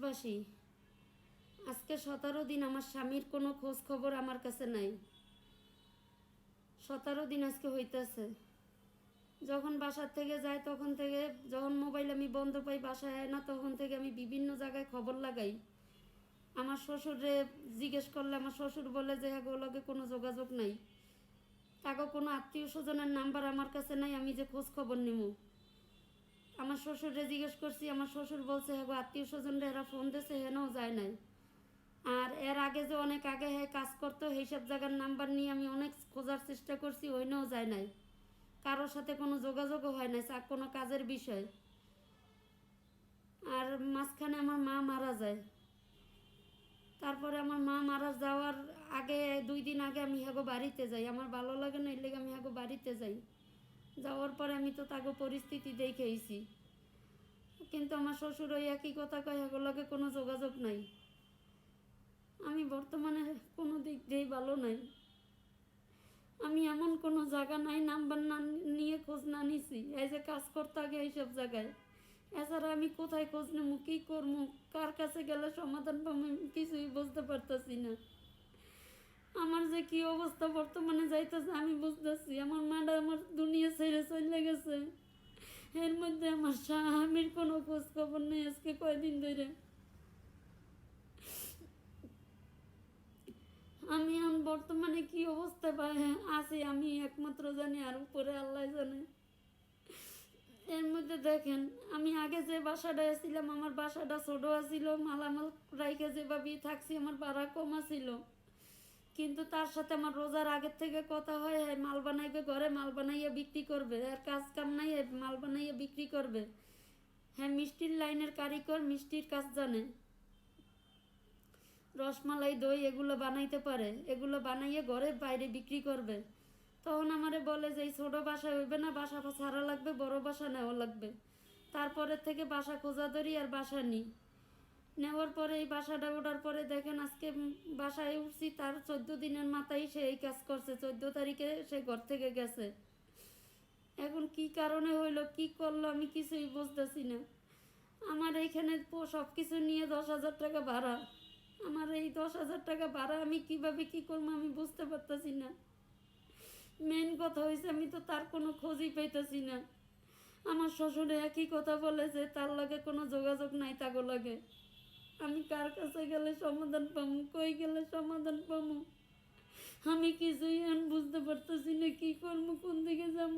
দেশবাসী, আজকে সতেরো দিন আমার স্বামীর কোনো খোঁজ খবর আমার কাছে নাই। সতেরো দিন আজকে হইতেছে। যখন বাসার থেকে যায় তখন থেকে যখন মোবাইল আমি বন্ধ পাই, বাসায় হয় না, তখন থেকে আমি বিভিন্ন জায়গায় খবর লাগাই। আমার শ্বশুরে জিজ্ঞেস করলে, আমার শ্বশুর বলে যে হ্যাঁ ওগুলোকে কোনো যোগাযোগ নাই। তাকে কোনো আত্মীয় স্বজনের নাম্বার আমার কাছে নাই, আমি যে খোঁজ খবর নিমু। আমার শ্বশুরে জিজ্ঞেস করছি, আমার শ্বশুর বলছে হ্যাঁ আত্মীয় স্বজনরা এরা ফোন দিয়েছে হেনও যায় নাই? আর এর আগে যে অনেক আগে হ্যাঁ কাজ করতো, সেইসব জায়গার নাম্বার নিয়ে আমি অনেক খোঁজার চেষ্টা করছি ওইনেও যায় নাই। কারোর সাথে কোনো যোগাযোগও হয় নাই কোনো কাজের বিষয়। আর মাঝখানে আমার মা মারা যায়। তারপরে আমার মা মারা যাওয়ার আগে দুই দিন আগে আমি হাগো বাড়িতে যাই। আমার ভালো লাগে না, এর লেগে আমি হাগো বাড়িতে যাই। যাওয়ার পরে আমি তো তাকে পরিস্থিতি দেখেইছি। কিন্তু আমার শ্বশুর ওই একই কথা কয় এগুলোকে কোনো যোগাযোগ নাই। আমি বর্তমানে কোনো দিক দিয়েই ভালো নাই। আমি এমন কোনো জায়গা নাই, নাম্বার না নিয়ে খোঁজ না নিছি। এই যে কাজ করতে আগে এইসব জায়গায়। এছাড়া আমি কোথায় খোঁজ নেব, কী করব, কার কাছে গেলে সমাধান পাবো কিছুই বুঝতে পারতাছি না। আমার যে কি অবস্থা বর্তমানে যাইতেছে আমি বুঝতেছি। আমার মাটা আমার দুনিয়া ছেড়ে চলে গেছে। এর মধ্যে আমার স্বামীর কোনো খোঁজ খবর নেই আজকে কয়দিন ধরে আমি এখন বর্তমানে কি অবস্থা পাই আছি আমি একমাত্র জানি আর উপরে আল্লাহ জানে। এর মধ্যে দেখেন, আমি আগে যে বাসাটায় ছিলাম, আমার বাসাটা ছোট আছিল, মালামাল রাইখে যেভাবেই থাকছি, আমার ভাড়া কম ছিল কিন্তু তার সাথে আমার রোজার আগের থেকে কথা হয় হ্যাঁ মাল বানাইবে ঘরে, মাল বানাইয়া বিক্রি করবে। আর কাজ কাম নাই মাল বানাইয়া বিক্রি করবে। হ্যাঁ মিষ্টির লাইনের কারিগর মিষ্টির কাজ জানে। রসমালাই, দই এগুলো বানাইতে পারে। এগুলো বানাইয়ে ঘরে বাইরে বিক্রি করবে। তখন আমারে বলে যে, এই ছোটো বাসা হইবে না, বাসা ছাড়া লাগবে, বড় বাসা নেওয়া লাগবে। তারপরের থেকে বাসা খোঁজা ধরি আর বাসা নিই নেওয়ার পরে এই বাসাটা ওঠার পরে দেখেন আজকে বাসায় উঠছি, তার চোদ্দ দিনের মাথায় সে এই কাজ করছে, চোদ্দ তারিখে সে ঘর থেকে গেছে। এখন কি কারণে হইল, কি করল আমি কিছুই বুঝতেছি না। আমার এইখানে সব কিছু নিয়ে দশ হাজার টাকা ভাড়া। আমার এই দশ হাজার টাকা ভাড়া আমি কীভাবে কি করব আমি বুঝতে পারতেছি না। মেন কথা হয়েছে আমি তো তার কোনো খোঁজই পাইতেছি না। আমার শ্বশুরে একই কথা বলে যে তার লাগে কোনো যোগাযোগ নাই তাগো লাগে। আমি কার কাছে গেলে সমাধান পাবো? কই গেলে সমাধান পাবো? আমি কিছুই বুঝতে পারতেছি না, কি করব, কোন দিকে যাব?